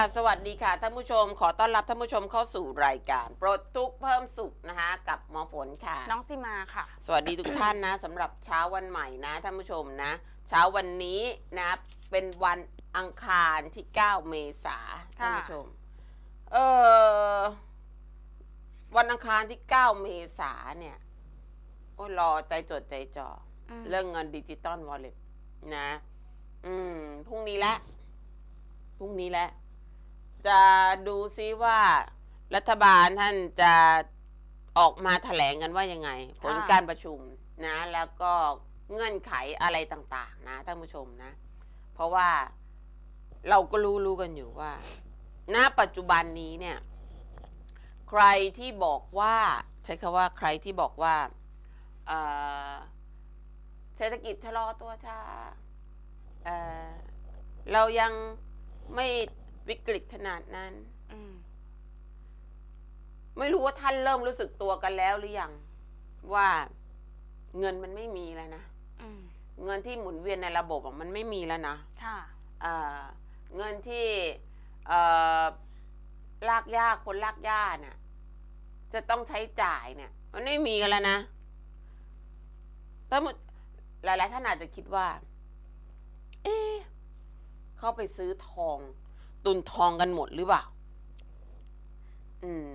วัสดีค่ะสวัสดีค่ะท่านผู้ชม ขอต้อนรับท่านผู้ชมเข้าสู่รายการปลดทุกข์เพิ่มสุขนะคะกับหมอฝนค่ะ น้องซีมาค่ะ สวัสดีทุกท่านนะสำหรับเช้าวันใหม่นะท่านผู้ชมนะ เช้าวันนี้นะเป็นวันอังคารที่ 9 เมษาท่านผู้ชมเออวันอังคารที่ 9 เมษาเนี่ยโอ้รอใจจดใจจ่ออม เรื่องเงินดิจิตอลวอลเล็ตนะ อืมพรุ่งนี้แหละ พรุ่งนี้แหละ จะดูซิว่ารัฐบาลท่านจะออกมาแถลงกันว่ายังไง ผลค่ะการประชุมนะ แล้วก็เงื่อนไขอะไรต่างๆ นะท่านผู้ชมนะ เพราะว่าเราก็รู้รู้กันอยู่ว่า ณ ปัจจุบันนี้เนี่ย ใครที่บอกว่า ใช้คำว่าใครที่บอกว่าเอ่อเศรษฐกิจชะลอตัวช้าเอ่อเรายังไม่ วิกฤตขนาดนั้นอืมไม่รู้ว่าท่านเริ่มรู้สึกตัวกันแล้วหรือยังว่าเงินมันไม่มีแล้วนะอืมเงินที่หมุนเวียนในระบบอะมันไม่มีแล้วนะค่ะเอ่อเงินที่เอ่อลากย่าคนลากย่าน่ะ จะต้องใช้จ่ายเนี่ย มันไม่มีกันแล้วนะถ้าหมดหลายๆท่านอาจจะคิดว่า เอ๊ะเข้าไปซื้อทอง ตุนทองกันหมดหรือเปล่า อืม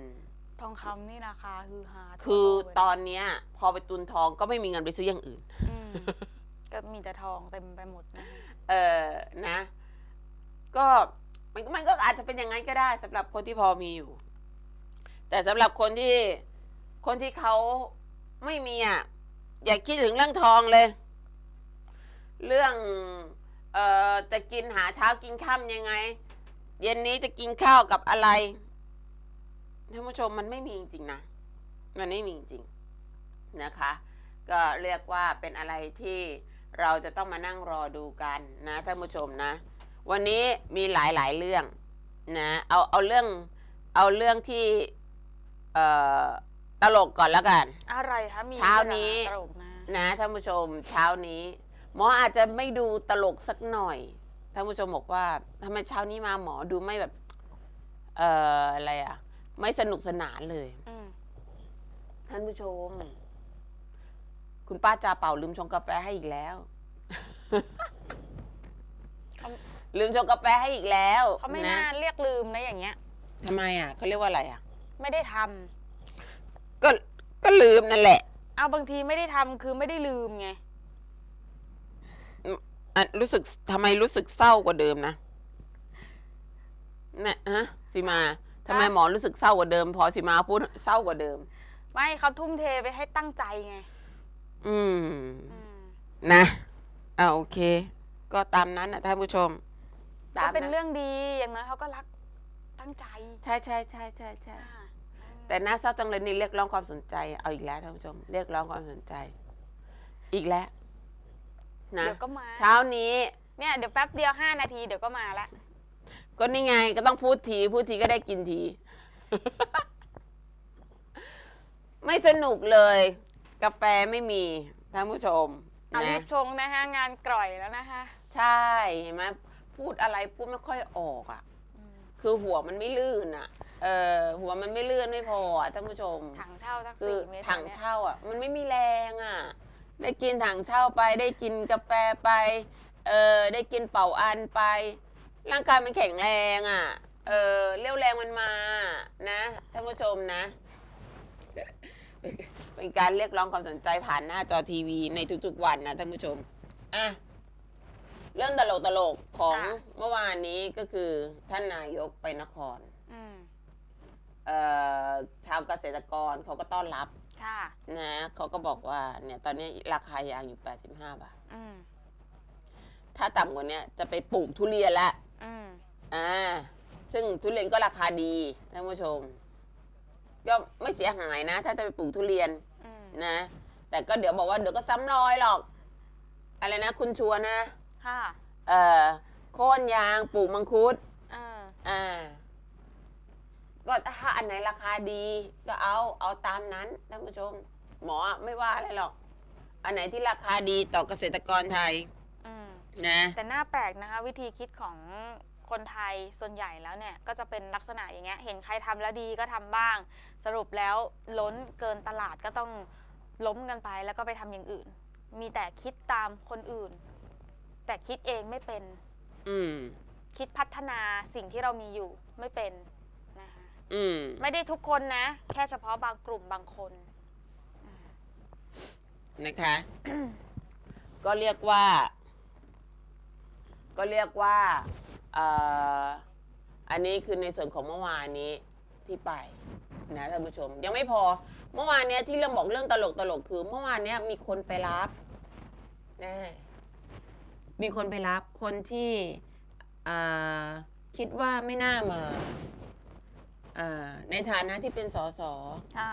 ทองคำนี่ราคาคือฮาทั่วคือโลกเลยตอนเนี้ย พอไปตุนทองก็ไม่มีเงินไปซื้ออย่างอื่น อืมก็มีแต่ทองเต็มไปหมดนะเออนะ ก็มันก็มันก็อาจจะเป็นอย่างนั้นก็ได้สำหรับคนที่พอมีอยู่ แต่สำหรับคนที่คนที่เขาไม่มีอะอย่าคิดถึงเรื่องทองเลย เรื่อง เอ่อจะกินหาเช้ากินค่ำยังไง เย็นนี้จะกินข้าวกับอะไรท่านผู้ชมมันไม่มีจริงๆนะ มันไม่มีจริงๆนะคะ ก็เรียกว่าเป็นอะไรที่เราจะต้องมานั่งรอดูกันนะท่านผู้ชมนะ วันนี้มีหลายๆเรื่องนะเอาเอาเรื่องเอาเรื่องที่เอ่อตลกก่อนแล้วกัน อะไรคะมีเช้านี้ตลกนะนะท่านผู้ชมเช้านี้หมออาจจะไม่ดูตลกสักหน่อย ท่านผู้ชมบอกว่าทำไมเช้านี้มาหมอดูไม่แบบ เอ่ออะไรอะไม่สนุกสนานเลย อืมท่านผู้ชม คุณป้าจาเป่าลืมชงกาแฟให้อีกแล้วเขาลืมชงกาแฟให้อีกแล้วเขาไม่นะน่าเรียกลืมนะอย่างเงี้ย ทำไมอะเขาเรียกว่าอะไรอะ ไม่ได้ทำก็ก็ลืมนั่นแหละ เอาบางทีไม่ได้ทำคือไม่ได้ลืมไง อะรู้สึกทำไมรู้สึกเศร้ากว่าเดิมนะเนี่ยฮะสิมาทำไมฮะหมอรู้สึกเศร้ากว่าเดิม พอสิมาพูดเศร้ากว่าเดิม ไม่เขาทุ่มเทไปให้ตั้งใจไง อืมอืมนะอ่าโอเค ก็ตามนั้นนะท่านผู้ชมก็ตามเป็นนั้นเรื่องดีอย่างน้อยเขาก็รักตั้งใจใช่ใช่ใช่ใช่ใช่อ่าแต่น่าเศร้าจังเลยนี่เรียกร้องความสนใจ เอาอีกแล้วท่านผู้ชม เรียกร้องความสนใจ อีกแล้ว นะ เดี๋ยวก็มาเช้านี้ เนี่ยเดี๋ยวแป๊บเดียวห้านาทีเดี๋ยวก็มาละก็นี่ไงก็ต้องพูดที พูดทีก็ได้กินที ไม่สนุกเลย กาแฟไม่มีท่านผู้ชมเอารีนะบชงนะคะงานกร่อยแล้วนะคะใช่เห็นไหมพูดอะไรพูดไม่ค่อยออกอะคือหัวมันไม่ลื่นอะ เออหัวมันไม่ลื่นไม่พออะท่านผู้ชม ถังเช่าทักคือสี่เมตรถังเนี่ยเช่าอะ มันไม่มีแรงอะ ได้กินถังเช่าไป ได้กินกาแฟไป เออได้กินเป่าอันไป ร่างกายมันแข็งแรงอะ เออเรี่ยวแรงมันมานะท่านผู้ชมนะ เป็นการเรียกร้องความสนใจผ่านหน้าจอทีวีในทุกๆวันนะท่านผู้ชมอะเรื่องตลกตลกๆของเมื่อวานนี้ก็คือท่านนายกไปนคร อืม เอ่อชาวเกษตรกรเขาก็ต้อนรับ ค่ะนะเขาก็บอกว่าเนี่ยตอนนี้ราคายางอยู่ 85 บาท อืมถ้าต่ำกว่าเนี้ยจะไปปลูกทุเรียนละอืมอ่าซึ่งทุเรียนก็ราคาดีท่านผู้ชม ก็ไม่เสียหายนะ ถ้าจะไปปลูกทุเรียนอืมนะ แต่ก็เดี๋ยวบอกว่าเดี๋ยวก็ซ้ำรอยหรอก อะไรนะ คุณชัวร์นะ ค่ะเอ่อโค่นยางปลูกมังคุด เออ อ่า ก็ถ้าอันไหนราคาดีก็เอาเอาตามนั้นท่านผู้ชม หมอไม่ว่าอะไรหรอก อันไหนที่ราคาดีต่อเกษตรกรไทยอืมนะแต่น่าแปลกนะคะ วิธีคิดของคนไทยส่วนใหญ่แล้วเนี่ย ก็จะเป็นลักษณะอย่างเงี้ยเห็นใครทำแล้วดีก็ทำบ้าง สรุปแล้วล้นเกินตลาดก็ต้องล้มกันไปแล้วก็ไปทำอย่างอื่น มีแต่คิดตามคนอื่น แต่คิดเองไม่เป็น อืม คิดพัฒนาสิ่งที่เรามีอยู่ไม่เป็นนะคะ อืมไม่ได้ทุกคนนะ แค่เฉพาะบางกลุ่มบางคน นะคะ ก็เรียกว่า ก็เรียกว่าเอ่ออันนี้คือในส่วนของเมื่อวานนี้ที่ไปนะท่านผู้ชม ยังไม่พอเมื่อวานเนี้ยที่เรื่องบอกเรื่องตลกตลกคือ เมื่อวานเนี้ยมีคนไปรับนะมีคนไปรับคนที่เอ่อคิดว่าไม่น่ามาเอ่อในฐานะที่เป็นสสอ่า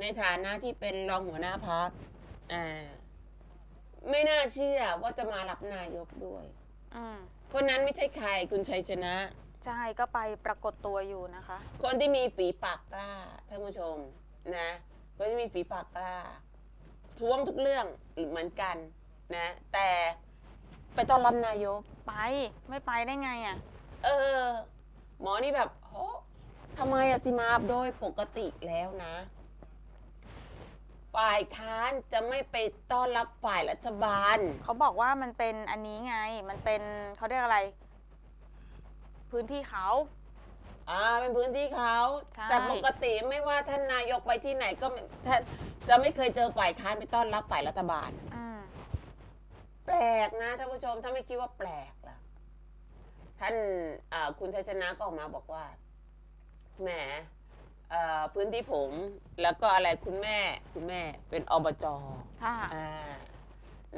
ในฐานะที่เป็นรองหัวหน้าพักอ่าไม่น่าเชื่อว่าจะมารับนายกด้วย อืม คนนั้นไม่ใช่ใครคุณชัยชนะ ใช่ ก็ไปปรากฏตัวอยู่นะคะ คนที่มีฝีปากกล้าท่านผู้ชมนะคนที่มีฝีปากกล้าท้วงทุกเรื่องเหมือนกันนะ แต่ไปต้อนรับนายก ไป ไม่ไปได้ไงอะ เออ หมอนี่แบบโห ทำไมอะสิมาโดยปกติแล้วนะ ฝ่ายค้านจะไม่ไปต้อนรับฝ่ายรัฐบาล เขาบอกว่ามันเป็นอันนี้ไง มันเป็นเขาเรียกอะไร พื้นที่เขา อ่าเป็นพื้นที่เขาใช่ แต่ปกติไม่ว่าท่านนายกไปที่ไหนก็ไม่ท่านจะไม่เคยเจอฝ่ายค้านไปต้อนรับฝ่ายรัฐบาล อืมแปลกนะท่านผู้ชมถ้าไม่คิดว่าแปลกล่ะท่านอ่าคุณชัยชนะก็ออกมาบอกว่า แหมเอ่อพื้นที่ผมแล้วก็อะไรคุณแม่คุณแม่เป็นอบจค่ะอ่า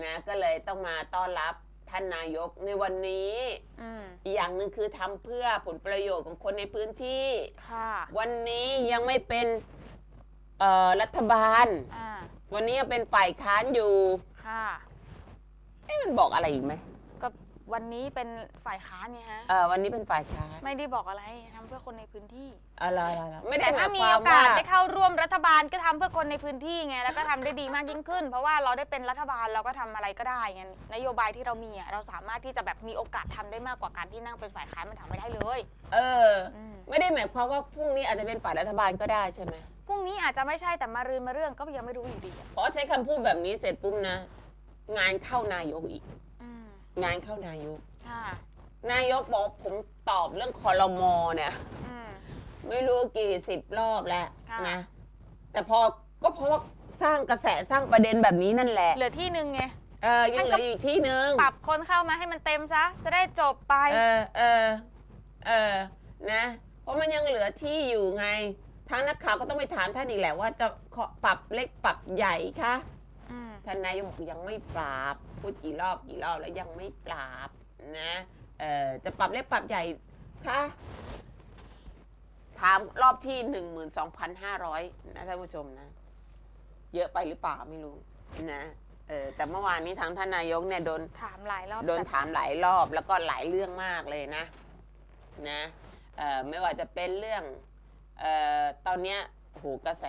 นะก็เลยต้องมาต้อนรับท่านนายกในวันนี้อืมอีกอย่างหนึ่งคือทำเพื่อผลประโยชน์ของคนในพื้นที่ค่ะวันนี้ยังไม่เป็นเอ่อรัฐบาลอ่าวันนี้ยังเป็นฝ่ายค้านอยู่ค่ะเอ๊ะมันบอกอะไรอีกไหมก็ วันนี้เป็นฝ่ายค้านไงฮะ เออวันนี้เป็นฝ่ายค้านไม่ได้บอกอะไรทำเพื่อคนในพื้นที่ อะไรอะไรไม่ได้แต่หมาถ้ายมีควาโอมกาว่าสได้เข้าร่วมรัฐบาลก็ทำเพื่อคนในพื้นที่ไงแล้วก็ทำได้ดีมากยิ่งขึ้น เพราะว่าเราได้เป็นรัฐบาลเราก็ทำอะไรก็ได้ไงนโยบายที่เรามีอะเราสามารถที่จะแบบมีโอกาสทำได้มากกว่าการที่นั่งเป็นฝ่ายค้านมันทำไม่ได้เลยเออ อืมไม่ได้หมายความว่าพรุ่งนี้อาจจะเป็นฝ่ายรัฐบาลก็ได้ใช่ไหมพรุ่งนี้อาจจะไม่ใช่แต่มารืนมาเรื่องก็ยังไม่รู้อยู่ดีอะเพราะใช้คำพูดแบบนี้เสร็จปุ๊บนะ งานเข้านายกอีกอืม งานเข้านายก ค่ะ นายกบอกผมตอบเรื่องคอรมอเนี่ย อืม ไม่รู้กี่สิบรอบแล้วค่ะ นะ แต่พอก็เพราะว่าสร้างกระแสสร้างประเด็นแบบนี้นั่นแหละ เหลือที่หนึ่งไง เออยังเหลืออยู่อีกที่หนึ่งปรับคนเข้ามาให้มันเต็มซะ จะได้จบไป เออเออเออนะ เพราะมันยังเหลือที่อยู่ไง ทางนักข่าวก็ต้องไปถามท่านอีกแหละว่าจะขอปรับเล็กปรับใหญ่คะอืม ท่านนายกบอกยังไม่ปรับพูดกี่รอบกี่รอบแล้วยังไม่ปรับนะเออจะปรับเล็กปรับใหญ่คะถามรอบที่หนึ่งหมื่นสองพันห้าร้อยนะท่านผู้ชมนะ เยอะไปหรือเปล่าไม่รู้นะเออแต่เมื่อวานนี้ทางท่านนายกเนี่ยโดนถามหลายรอบโดนจัดถามหลายรอบแล้วก็หลายเรื่องมากเลยนะนะเอ่อไม่ว่าจะเป็นเรื่องเอ่อตอนเนี้ย โอ้โหกระแส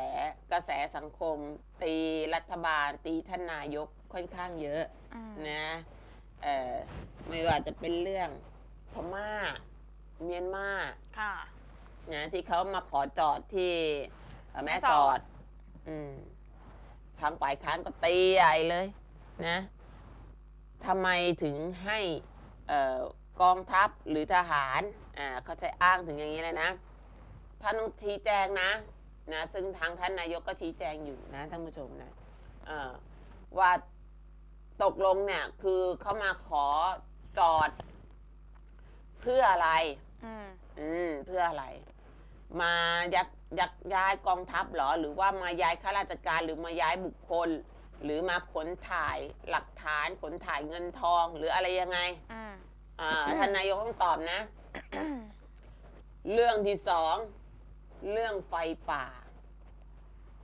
กระแสสังคม ตีรัฐบาล ตีท่านนายกค่อนข้างเยอะอืมนะเอ่อไม่ว่าจะเป็นเรื่องพม่าเมียนมาค่ะ นะที่เขามาขอจอดที่เอ่อแม่แม่สสออด ด อืมทางฝ่ายค้านก็ตีใหญ่เลย นะทำไมถึงให้เอ่อกองทัพหรือทหาร อ่าเขาใช้อ้างถึงอย่างนี้เลยนะท่านต้องชี้แจงนะ นะซึ่งทางท่านนายกก็ชี้แจงอยู่นะท่านผู้ชมนะเอ่อว่าตกลงเนี่ย คือเขามาขอจอด เพื่ออะไร อืมอืมเพื่ออะไร มายักยักย้ายกองทัพเหรอ หรือว่ามาย้ายข้าราชการหรือมาย้ายบุคคล หรือมาขนถ่ายหลักฐานขนถ่ายเงินทอง หรืออะไรยังไงอืมอ่าท่านนายกต้องตอบนะ เรื่องที่สอง เรื่องไฟป่า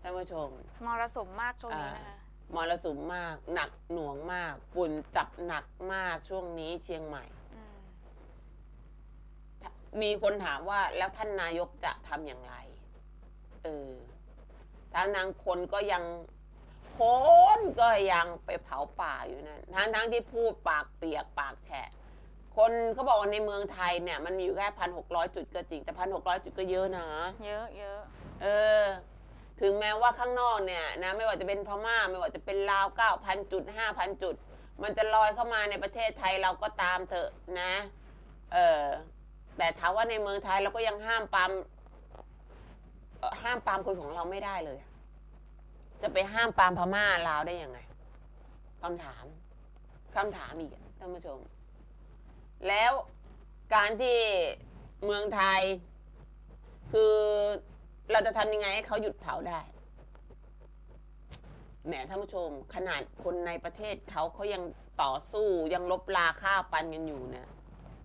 ท่านผู้ชม มรสุมมากช่วงนี้นะคะมรสุมมาก หนักหน่วงมาก ฝุ่นจับหนักมากช่วงนี้เชียงใหม่อืมมีคนถามว่าแล้วท่านนายกจะทำอย่างไร เออทางนางคนก็ยังคนก็ยังไปเผาป่าอยู่นั่นทั้งทั้งที่พูดปากเปียกปากแฉะ คนเขาบอกว่าในเมืองไทยเนี่ยมันมีอยู่แค่พันหกร้อยจุดก็จริง แต่พันหกร้อยจุดก็เยอะนะ เยอะเยอะเออ ถึงแม้ว่าข้างนอกเนี่ยนะไม่ว่าจะเป็นพม่าไม่ว่าจะเป็นลาวเก้าพันจุดห้าพันจุด มันจะลอยเข้ามาในประเทศไทยเราก็ตามเถอะนะ เออแต่ถามว่าในเมืองไทยเราก็ยังห้ามปรามเอ่อห้ามปรามคนของเราไม่ได้เลย จะไปห้ามปรามพม่าลาวได้ยังไงคำถามคำถามอีกอะท่านผู้ชม แล้วการที่เมืองไทย คือเราจะทำยังไงให้เขาหยุดเผาได้แหมท่านผู้ชม ขนาดคนในประเทศเขาเขายังต่อสู้ยังลบลาฆ่าฟันกันอยู่เนี่ย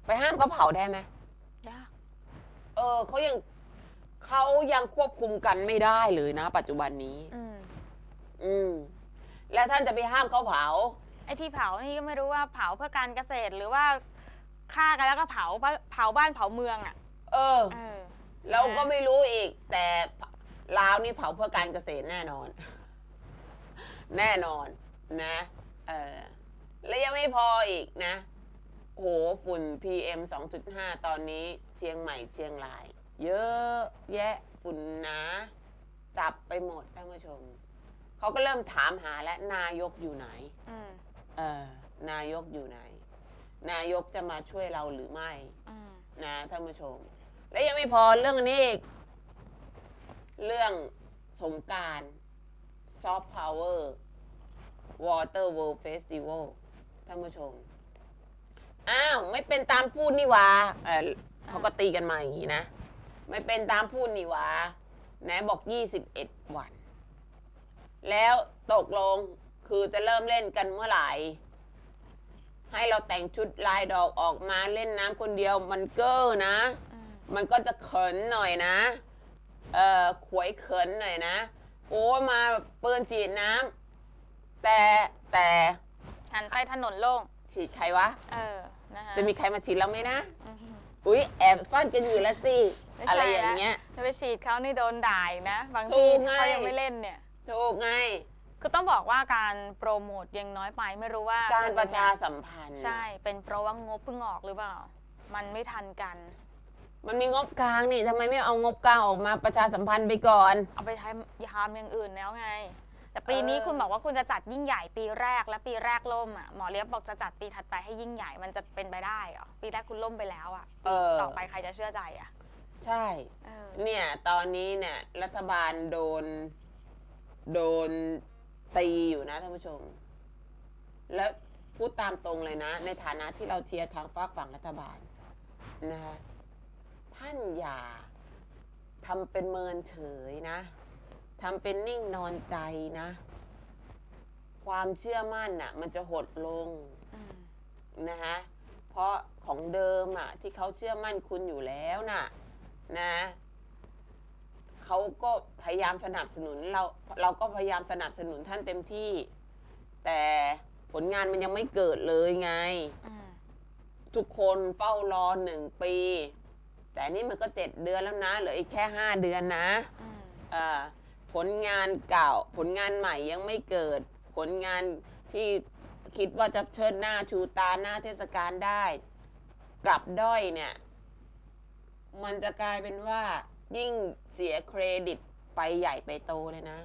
ไปห้ามเขาเผาได้ไหมยากเออเขายังเขายังควบคุมกันไม่ได้เลยนะ ปัจจุบันนี้ อืมอืม แล้วท่านจะไปห้ามเขาเผา ไอ้ที่เผานี่ก็ไม่รู้ว่าเผาเพื่อการเกษตรหรือว่า ฆ่ากันแล้วก็เผาเผาบ้านเผาเมืองอะ เออ เออ เราก็ไม่รู้อีก แต่ลาวนี่เผาเพื่อการเกษตรแน่นอน แน่นอนนะ เออแล้วยังไม่พออีกนะโหฝุ่น PM 2.5 ตอนนี้เชียงใหม่เชียงราย เยอะแยะฝุ่นหนา จับไปหมดท่านผู้ชม เขาก็เริ่มถามหาแล้วนายกอยู่ไหน อืม เออนายกอยู่ไหน นายกจะมาช่วยเราหรือไม่อืมนะท่านผู้ชม และยังไม่พอเรื่องนี้อีก เรื่องสงกรารซอฟต์พาวเวอร์วอเตอร์เวิลด์เฟสติวัลท่านผู้ชม อ้าว ไม่เป็นตามพูดนี่หวะเออเขาก็ตีกันมาอย่างนี้นะ ไม่เป็นตามพูดนี่หวะไหนบอก21วัน แล้วตกลงคือจะเริ่มเล่นกันเมื่อไหร่ ให้เราแต่งชุดลายดอกออกมาเล่นน้ำคนเดียวมันเก้อนะอืมมันก็จะเขินหน่อยนะ เอ่อขวยเขินหน่อยนะ โอ้ยมาแบบปืนฉีดน้ำแต่แต่หันไปถนนโล่งฉีดใครวะ เออนะคะจะมีใครมาฉีดเราไหมนะ อืมอุ้ยแอบซ่อนกันอยู่แล้วสิไม่อะไรใช่อย่างเงี้ย จะไปฉีดเขานี่โดนด่าอีกนะ บางถูทีกไง เขายังไม่เล่นเนี่ย ถูกไง คือต้องบอกว่าการโปรโมทยังน้อยไปไม่รู้ว่าการประชาส่วนหนึ่งสัมพันธ์ ใช่ เป็นเพราะว่างบเพิ่งออกหรือเปล่า มันไม่ทันกัน มันมีงบกลางนี่ทำไมไม่เอางบกลางออกมาประชาสัมพันธ์ไปก่อน เอาไปใช้ยามอย่างอื่นแล้วไง แต่ปีนี้เออคุณบอกว่าคุณจะจัดยิ่งใหญ่ปีแรกและปีแรกล่มอะหมอเลียบบอกจะจัดปีถัดไปให้ยิ่งใหญ่มันจะเป็นไปได้เหรอปีแรกคุณล่มไปแล้วอะเออต่อไปใครจะเชื่อใจอะ ใช่เออเนี่ยตอนนี้เนี่ยรัฐบาลโดนโดน ตีอยู่นะท่านผู้ชม แล้วพูดตามตรงเลยนะ ในฐานะที่เราเชียร์ทางฝากฝั่งรัฐบาลนะคะท่านอย่าทำเป็นเมินเฉยนะทำเป็นนิ่งนอนใจนะ ความเชื่อมั่นน่ะ มันจะหดลงอืมนะคะเพราะของเดิมอะ ที่เขาเชื่อมั่นคุณอยู่แล้วน่ะ นะ เขาก็พยายามสนับสนุนเราเราก็พยายามสนับสนุนท่านเต็มที่ แต่ผลงานมันยังไม่เกิดเลยไงอืมทุกคนเฝ้ารอหนึ่งปี แต่นี่มันก็เจ็ดเดือนแล้วนะเหลืออีกแค่ห้าเดือนนะอืมอ่าผลงานเก่า ผลงานใหม่ยังไม่เกิด ผลงานที่คิดว่าจะเชิดหน้าชูตาหน้าเทศกาลได้ กลับด้อยเนี่ย มันจะกลายเป็นว่ายิ่ง เสียเครดิตไปใหญ่ไปโตเลยนะ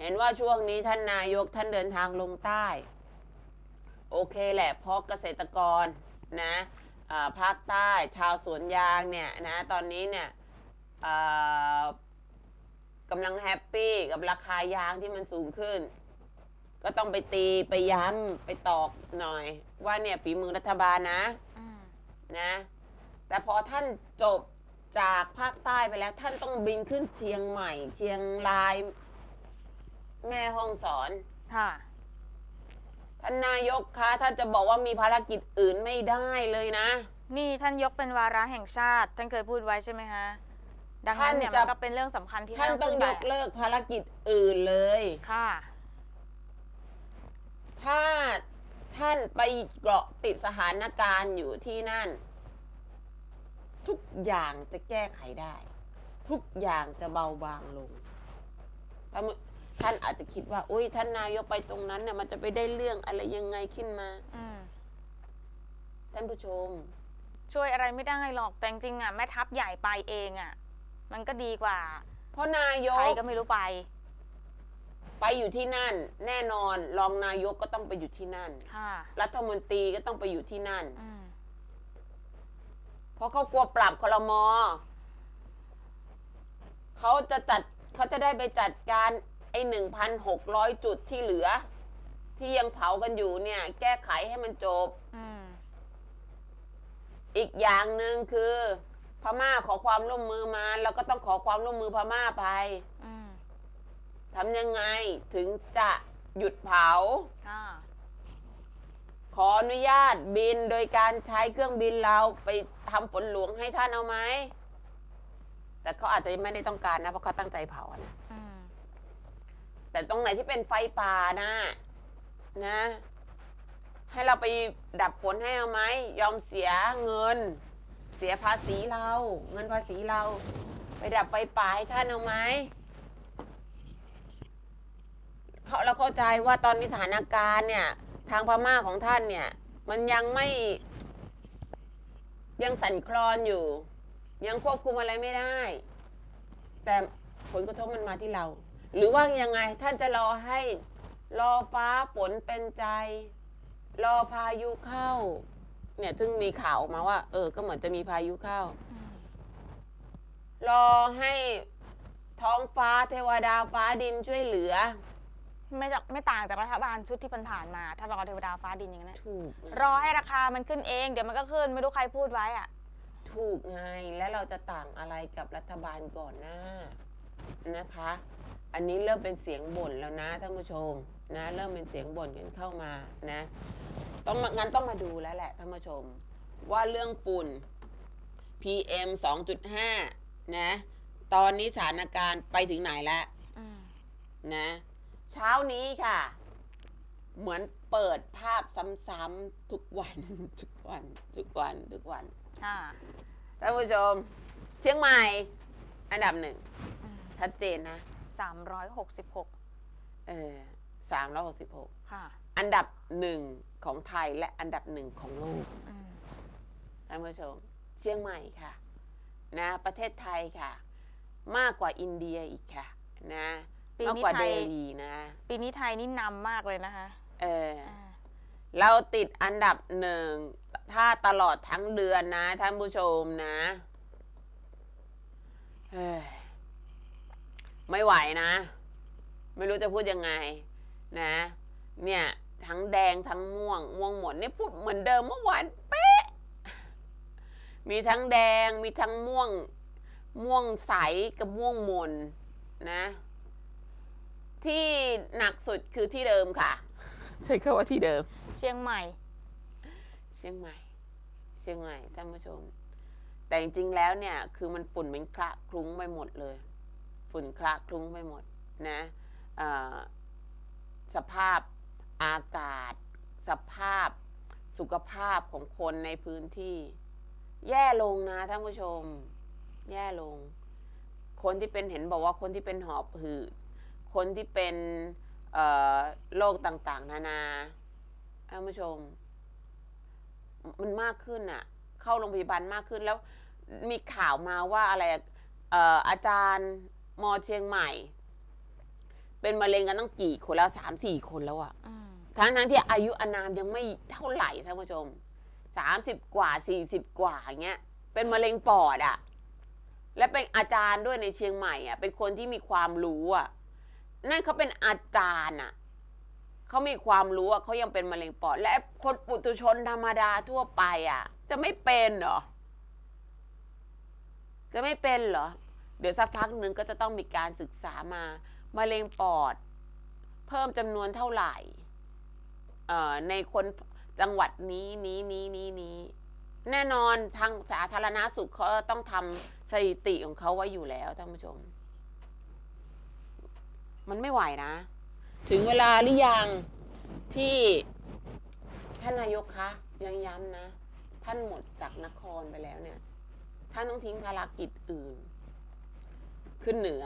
เห็นว่าช่วงนี้ท่านนายกท่านเดินทางลงใต้ โอเคแหละเพราะเกษตรกรนะอ่าภาคใต้ชาวสวนยางเนี่ยนะตอนนี้เนี่ยอ่ากำลังแฮปปี้กับราคายางที่มันสูงขึ้น ก็ต้องไปตีไปย้ำไปตอกหน่อย ว่าเนี่ยฝีมือรัฐบาลนะอืมนะ แต่พอท่านจบ จากภาคใต้ไปแล้วท่านต้องบินขึ้นเชียงใหม่ เชียงราย แม่ห้องสอน ค่ะ ท่านนายกคะท่านจะบอกว่ามีภารกิจอื่นไม่ได้เลยนะ นี่ท่านยกเป็นวาระแห่งชาติ ท่านเคยพูดไว้ใช่ไหมคะดังนั้นเนี่ยท่านมันจะก็เป็นเรื่องสำคัญที่ท่านต้องขึ้ยไปกเลิกภารกิจอื่นเลย ค่ะ ถ้าท่านไปเกาะติดสถานการณ์อยู่ที่นั่น ทุกอย่างจะแก้ไขได้ ทุกอย่างจะเบาบางลงท่านท่านอาจจะคิดว่าอุ้ยท่านนายกไปตรงนั้นเนี่ยมันจะไปได้เรื่องอะไรยังไงขึ้นมาอืมท่านผู้ชม ช่วยอะไรไม่ได้หรอกแต่จริงๆอะแม่ทัพใหญ่ไปเองอะ มันก็ดีกว่า เพราะนายใครกก็ไม่รู้ไป ไปอยู่ที่นั่น แน่นอนรองนายกก็ต้องไปอยู่ที่นั่นค่ะรัฐมนตรีก็ต้องไปอยู่ที่นั่นอืม เพราะเขากลัวปรับคลมอเขาจะจัดเขาจะได้ไปจัดการไอ้หนึ่งพันหกร้อยจุดที่เหลือ ที่ยังเผากันอยู่เนี่ย แก้ไขให้มันจบอืมอีกอย่างหนึ่งคือ พม่าขอความร่วมมือมาเราก็ต้องขอความร่วมมือพม่าไปอืมทำยังไงถึงจะหยุดเผา อ่าขออนุญาตบินโดยการใช้เครื่องบินเราไปทำฝนหลวงให้ท่านเอาไหม แต่เขาอาจจะไม่ได้ต้องการนะ เพราะเขาตั้งใจเผาอะนะอืมแต่ตรงไหนที่เป็นไฟป่านะนะ ให้เราไปดับฝนให้เอาไหมยอมเสียเงิน เสียภาษีเรา เงินภาษีเรา ไปดับไฟป่าให้ท่านเอาไหมเขาเราเข้าใจว่าตอนนี้สถานการณ์เนี่ย ทางพม่าของท่านเนี่ย มันยังไม่ ยังสั่นคลอนอยู่ ยังควบคุมอะไรไม่ได้ แต่ผลกระทบมันมาที่เรา หรือว่ายังไงท่านจะรอให้ รอฟ้าฝนเป็นใจ รอพายุเข้า เนี่ยซึ่งมีข่าวออกมาว่า เออ ก็เหมือนจะมีพายุเข้า รอให้ท้องฟ้าเทวดาฟ้าดินช่วยเหลือ ไม่จากไม่ต่างจากรัฐบาลชุดที่ผ่านๆมา ถ้ารอเทวดาฟ้าดินอย่างนั้นนะถูกรอให้ราคามันขึ้นเอง เดี๋ยวมันก็ขึ้นไม่รู้ใครพูดไว้อะถูกไงและเราจะต่างอะไรกับรัฐบาลก่อนหน้านะคะ อันนี้เริ่มเป็นเสียงบ่นแล้วนะท่านผู้ชมนะเริ่มเป็นเสียงบ่นกันเข้ามานะต้องมางั้นต้องมาดูแล้วแหละท่านผู้ชม ว่าเรื่องฝุ่น PM 2.5 นะ ตอนนี้สถานการณ์ไปถึงไหนแล้วอืมนะ เช้านี้ค่ะ เหมือนเปิดภาพซ้ำๆทุกวัน ทุกวัน ทุกวันทุกวันค่ะท่านผู้ชม เชียงใหม่ อันดับหนึ่งอืมชัดเจนนะสามร้อยหกสิบหกเออสามร้อยหกสิบหกค่ะ อันดับหนึ่งของไทยและอันดับหนึ่งของโลกอืมท่านผู้ชม เชียงใหม่ค่ะ นะ ประเทศไทยค่ะ มากกว่าอินเดียอีกค่ะ นะ ปีมากนี้กว่าไทเดย ลีนะปีนี้ไทยนี่นำมากเลยนะคะเอออ่าเราติดอันดับหนึ่งถ้าตลอดทั้งเดือนนะ ท่านผู้ชมนะเฮ้ยไม่ไหวนะ ไม่รู้จะพูดยังไงนะ เนี่ย ทั้งแดงทั้งม่วง ม่วงหมดนี่พูดเหมือนเดิมเมื่อวานเป๊ะ มีทั้งแดงมีทั้งม่วง ม่วงใสกับม่วงมนนะ ที่หนักสุดคือที่เดิมค่ะ ใช้คำว่าที่เดิม เชียงใหม่ เชียงใหม่ เชียงใหม่ท่านผู้ชม แต่จริงๆแล้วเนี่ย คือมันฝุ่นมันคละคลุ้งไปหมดเลย ฝุ่นคละคลุ้งไปหมดนะเอ่อสภาพอากาศ สภาพสุขภาพของคนในพื้นที่ แย่ลงนะท่านผู้ชม แย่ลง คนที่เป็นเห็นบอกว่าคนที่เป็นหอบหืด คนที่เป็นเอ่อโรคต่างๆ นานาท่านผู้ชม มันมากขึ้นอะเข้าโรงพยาบาลมากขึ้นแล้วมีข่าวมาว่าอะไรอะเอ่ออาจารย์มอเชียงใหม่ เป็นมะเร็งกันตั้งกี่คนแล้วสามสี่คนแล้วอะอืมทั้งทั้งที่อายุอานามยังไม่เท่าไหร่ท่านผู้ชมสามสิบกว่าสี่สิบกว่าอย่างเงี้ย เป็นมะเร็งปอดอะและเป็นอาจารย์ด้วยในเชียงใหม่อะเป็นคนที่มีความรู้อะ นั่นเขาเป็นอาจารย์อะเขามีความรู้อะเขายังเป็นมะเร็งปอด และคนปุถุชนธรรมดาทั่วไปอะจะไม่เป็นเหรอ จะไม่เป็นเหรอ เดี๋ยวสักพักหนึ่งก็จะต้องมีการศึกษามามะเร็งปอด เพิ่มจำนวนเท่าไหร่ในคนจังหวัดนี้นี้นี้นี้นี้แน่นอนทางสาธารณาสุขเขาต้องทำสถิติของเขาไว้อยู่แล้วท่านผู้ชม มันไม่ไหวนะ ถึงเวลาหรือยังที่ท่านนายกคะยังย้ำนะ ท่านหมดจากนครไปแล้วเนี่ย ท่านต้องทิ้งภารกิจอื่น ขึ้นเหนือ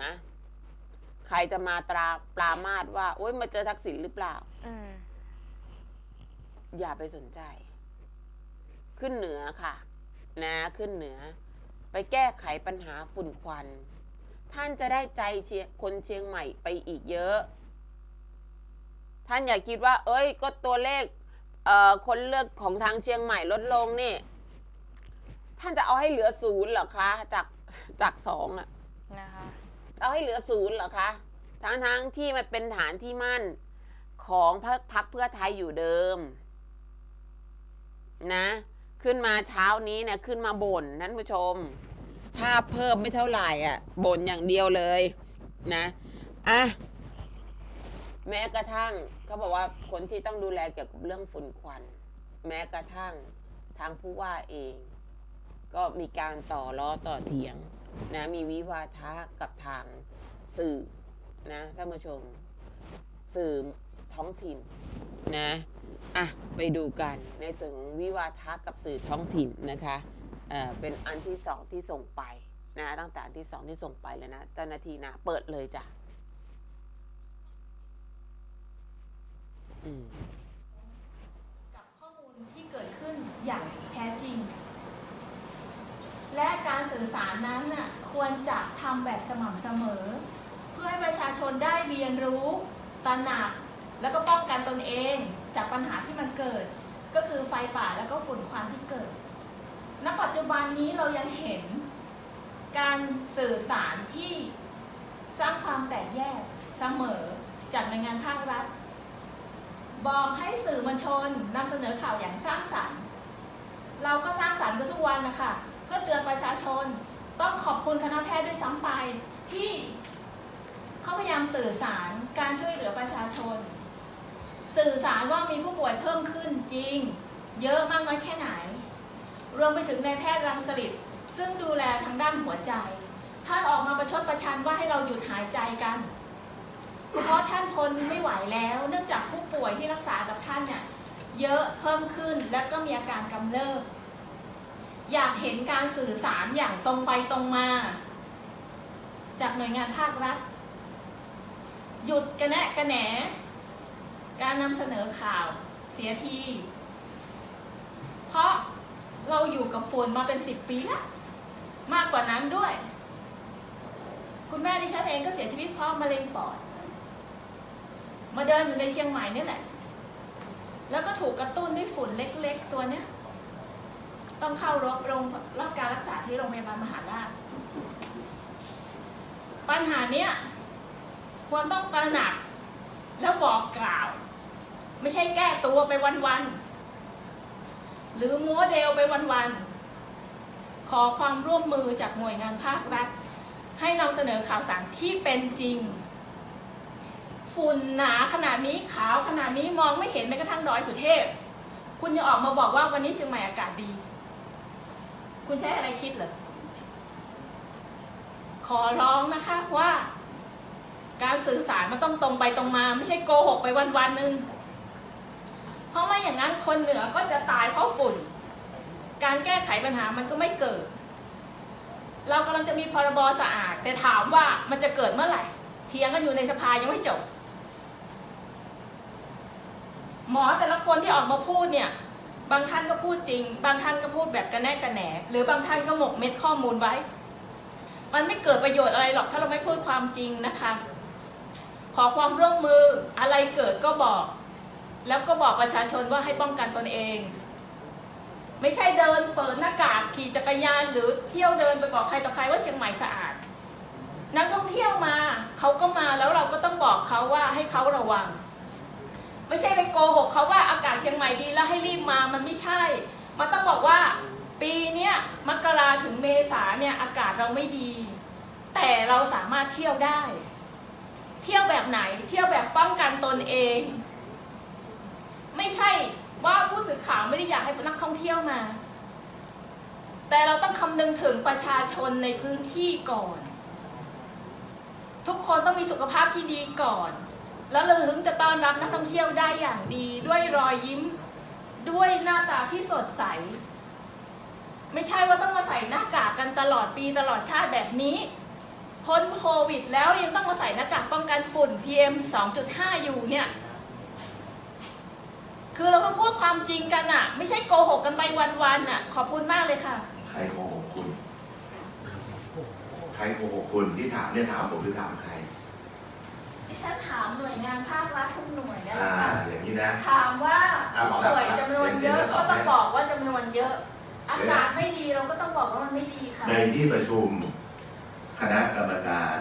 ใครจะมาตราปรามาสว่า โอ๊ยมาเจอทักษิณหรือเปล่าอืมอย่าไปสนใจ ขึ้นเหนือค่ะ นะ ขึ้นเหนือ ไปแก้ไขปัญหาฝุ่นควัน ท่านจะได้ใจเชียคนเชียงใหม่ไปอีกเยอะ ท่านอย่าคิดว่า เอ้ย ก็ตัวเลขเอ่อคนเลือกของทางเชียงใหม่ลดลงนี่ ท่านจะเอาให้เหลือศูนย์เหรอคะ จากจากสองอะนะคะเอาให้เหลือศูนย์เหรอคะทั้งทั้งที่มันเป็นฐานที่มั่นของพรรคพักเพื่อไทยอยู่เดิม นะ ขึ้นมาเช้านี้เนี่ยขึ้นมาบ่นท่านผู้ชม ถ้าเพิ่มไม่เท่าไหร่อะบ่นอย่างเดียวเลยนะอะแม้กระทั่งเขาบอกว่าคนที่ต้องดูแลเกี่ยวกับเรื่องฝุ่นควัน แม้กระทั่งทางผู้ว่าเอง ก็มีการต่อล้อต่อเถียงนะมีวิวาทะกับทางสื่อนะท่านผู้ชม สื่อท้องถิ่นนะอะไปดูกันในส่วนของวิวาทะกับสื่อท้องถิ่นนะคะ เอ่อเป็นอันที่สองที่ส่งไปนะตั้งแต่อันที่สองที่ส่งไปเลยนะเจ้าหน้าที่นะเปิดเลยจ้ะอืมกับข้อมูลที่เกิดขึ้นอย่างแท้จริง และการสื่อสารนั้นน่ะควรจะทำแบบสม่ำเสมอ เพื่อให้ประชาชนได้เรียนรู้ตระหนักแล้วก็ป้องกันตนเองจากปัญหาที่มันเกิด ก็คือไฟป่าแล้วก็ฝุ่นควันที่เกิด ณปัจจุบันนี้เรายังเห็นการสื่อสารที่สร้างความแตกแยกเสมอจากหน่วยงานภาครัฐ บอกให้สื่อมวลชนนำเสนอข่าวอย่างสร้างสรรค์ เราก็สร้างสรรค์กันทุกวันนะคะเพื่อเตือนประชาชนต้องขอบคุณคณะแพทย์ด้วยซ้ำไปที่เขาพยายามสื่อสารการช่วยเหลือประชาชน สื่อสารว่ามีผู้ป่วยเพิ่มขึ้นจริง เยอะมากน้อยแค่ไหน รวมไปถึงในแพทย์รังสลิดซึ่งดูแลทางด้านหัวใจ ท่านออกมาประชดประชันว่าให้เราหยุดหายใจกัน เพราะท่านทนไม่ไหวแล้ว เนื่องจากผู้ป่วยที่รักษากับท่านเนี่ยเยอะเพิ่มขึ้นและก็มีอาการกำเริบอยากเห็นการสื่อสารอย่างตรงไปตรงมา จากหน่วยงานภาครัฐ หยุดกระแนะกระแหน การนำเสนอข่าวเสียที เราอยู่กับฝุ่นมาเป็นสิบปีแล้วมากกว่านั้นด้วย คุณแม่ดิฉันเองก็เสียชีวิตเพราะมะเร็งปอด มาเดินอยู่ในเชียงใหม่นี่แหละ แล้วก็ถูกกระตุ้นด้วยฝุ่นเล็ก ๆ ตัวเนี้ย ต้องเข้ารับโรงรับการรักษาที่โรงพยาบาลมหาราช ปัญหาเนี้ยควรต้องตระหนักแล้วบอกกล่าว ไม่ใช่แก้ตัวไปวันๆ หรือโมเดลไปวันๆ ขอความร่วมมือจากหน่วยงานภาครัฐ ให้นำเสนอข่าวสารที่เป็นจริง ฝุ่นหนาขนาดนี้ขาวขนาดนี้มองไม่เห็นแม้กระทั่งดอยสุเทพ คุณจะออกมาบอกว่าวันนี้เชียงใหม่อากาศดี คุณใช้อะไรคิดเหรอ ขอร้องนะคะว่า การสื่อสารมันต้องตรงไปตรงมา ไม่ใช่โกหกไปวันวันๆนึง เพราะไม่อย่างนั้นคนเหนือก็จะตายเพราะฝุ่น การแก้ไขปัญหามันก็ไม่เกิด เรากำลังจะมีพรบสะอาด แต่ถามว่ามันจะเกิดเมื่อไหร่เถียงกันอยู่ในสภายังไม่จบ หมอแต่ละคนที่ออกมาพูดเนี่ย บางท่านก็พูดจริง บางท่านก็พูดแบบกระแนะกระแหน หรือบางท่านก็หมกเม็ดข้อมูลไว้ มันไม่เกิดประโยชน์อะไรหรอกถ้าเราไม่พูดความจริงนะคะ ขอความร่วมมืออะไรเกิดก็บอก แล้วก็บอกประชาชนว่าให้ป้องกันตนเอง ไม่ใช่เดินเปิดหน้ากากขี่จักรยานหรือเที่ยวเดินไปบอกใครต่อใครว่าเชียงใหม่สะอาด นักท่องเที่ยวมาเขาก็มาแล้วเราก็ต้องบอกเขาว่าให้เขาระวัง ไม่ใช่ไปโกหกเขาว่าอากาศเชียงใหม่ดีแล้วให้รีบมามันไม่ใช่ มันต้องบอกว่า ปีเนี้ยมกราถึงเมษาเนี่ยอากาศเราไม่ดี แต่เราสามารถเที่ยวได้ เที่ยวแบบไหนเที่ยวแบบป้องกันตนเอง ไม่ใช่ว่าผู้สื่อข่าวไม่ได้อยากให้นักท่องเที่ยวมา แต่เราต้องคำนึงถึงประชาชนในพื้นที่ก่อน ทุกคนต้องมีสุขภาพที่ดีก่อน แล้วเราถึงจะต้อนรับนักท่องเที่ยวได้อย่างดีด้วยรอยยิ้ม ด้วยหน้าตาที่สดใส ไม่ใช่ว่าต้องมาใส่หน้ากากกันตลอดปีตลอดชาติแบบนี้พ้นโควิดแล้วยังต้องมาใส่หน้ากากป้องกันฝุ่น PM 2.5อยู่เนี่ย คือเราต้องพูดความจริงกันอะไม่ใช่โกหกกันไปวันๆอะขอบคุณมากเลยค่ะ ใครโกหกคุณ ใครโกหกคุณที่ถามเนี่ยถามผมหรือถามใคร ดิฉันถามหน่วยงานภาครัฐทุกหน่วยนั่นแหอ่า ละค่ะอย่างนี้นะ ถามว่าอะบอกหแล้วน่วยจำนวนเยอะเดี๋ยวก็ต้องเดี๋ยวบอกว่าจำนวนเยอะ อากาศไม่ดีเราก็ต้องบอกว่ามันไม่ดีค่ะ ในที่ประชุมคณะกรรมการ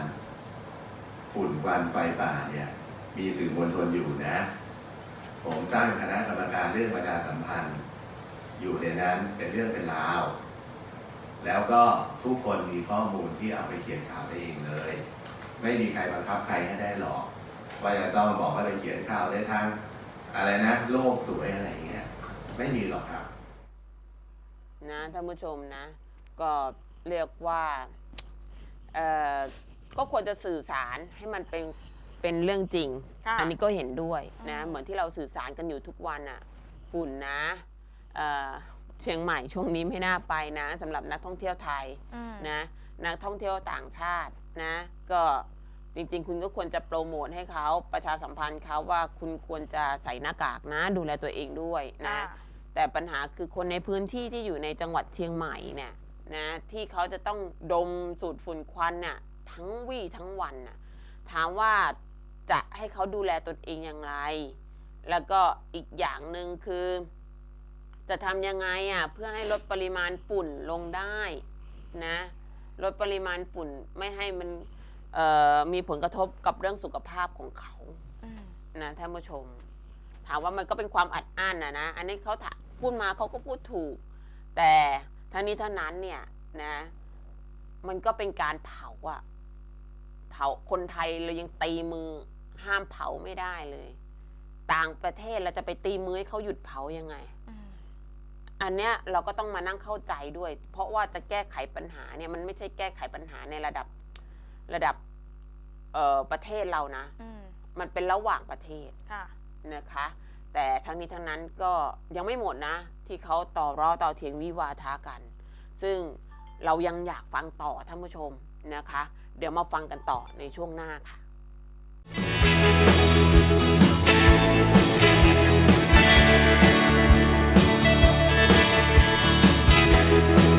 ฝุ่นควันไฟป่าเนี่ย มีสื่อมวลชนอยู่นะ ผมตั้งคณะกรรมการเรื่องประชาสัมพันธ์ อยู่ในนั้นเป็นเรื่องเป็นราว แล้วก็ทุกคนมีข้อมูลที่เอาไปเขียนข่าวได้เองเลย ไม่มีใครบังคับใครให้ได้หรอก ว่าจะต้องบอกว่าไปเขียนข่าวได้ทางอะไรนะโลกสวยอะไรอย่างเงี้ยไม่มีหรอกครับ นะท่านผู้ชมนะ ก็เรียกว่าเอ่อก็ควรจะสื่อสารให้มันเป็น เป็นเรื่องจริง ค่ะอันนี้ก็เห็นด้วยนะ อืม เหมือนที่เราสื่อสารกันอยู่ทุกวันอะฝุ่นนะเอ่อเชียงใหม่ช่วงนี้ไม่น่าไปนะสำหรับนักท่องเที่ยวไทยอืมนะ นักท่องเที่ยวต่างชาตินะ ก็จริงๆ คุณก็ควรจะโปรโมทให้เขาประชาสัมพันธ์เขาว่าคุณควรจะใส่หน้ากากนะ ดูแลตัวเองด้วยนะค่ะแต่ปัญหาคือคนในพื้นที่ที่อยู่ในจังหวัดเชียงใหม่เนี่ยนะที่เขาจะต้องดมสูดฝุ่นควันน่ะทั้งวี่ทั้งวันน่ะถามว่า จะให้เขาดูแลตนเองอย่างไร แล้วก็อีกอย่างหนึ่งคือ จะทำยังไงอะเพื่อให้ลดปริมาณฝุ่นลงได้นะลดปริมาณฝุ่นไม่ให้มันเอ่อมีผลกระทบกับเรื่องสุขภาพของเขาอืมนะท่านผู้ชม ถามว่ามันก็เป็นความอัดอั้นนะนะ อันนี้เขาถามพูดมาเขาก็พูดถูก แต่ทั้งนี้ทั้งนั้นเนี่ยนะ มันก็เป็นการเผาอะเผาคนไทยเรายังตีมือ ห้ามเผาไม่ได้เลย ต่างประเทศเราจะไปตีมือให้เขาหยุดเผายังไงอืมอันเนี้ยเราก็ต้องมานั่งเข้าใจด้วย เพราะว่าจะแก้ไขปัญหาเนี่ยมันไม่ใช่แก้ไขปัญหาในระดับระดับเอ่อประเทศเรานะอืมมันเป็นระหว่างประเทศค่ะนะคะ แต่ทั้งนี้ทั้งนั้นก็ยังไม่หมดนะ ที่เขาต่อรอต่อเถียงวิวาทากัน ซึ่งเรายังอยากฟังต่อท่านผู้ชมนะคะ เดี๋ยวมาฟังกันต่อในช่วงหน้าค่ะ Thank you.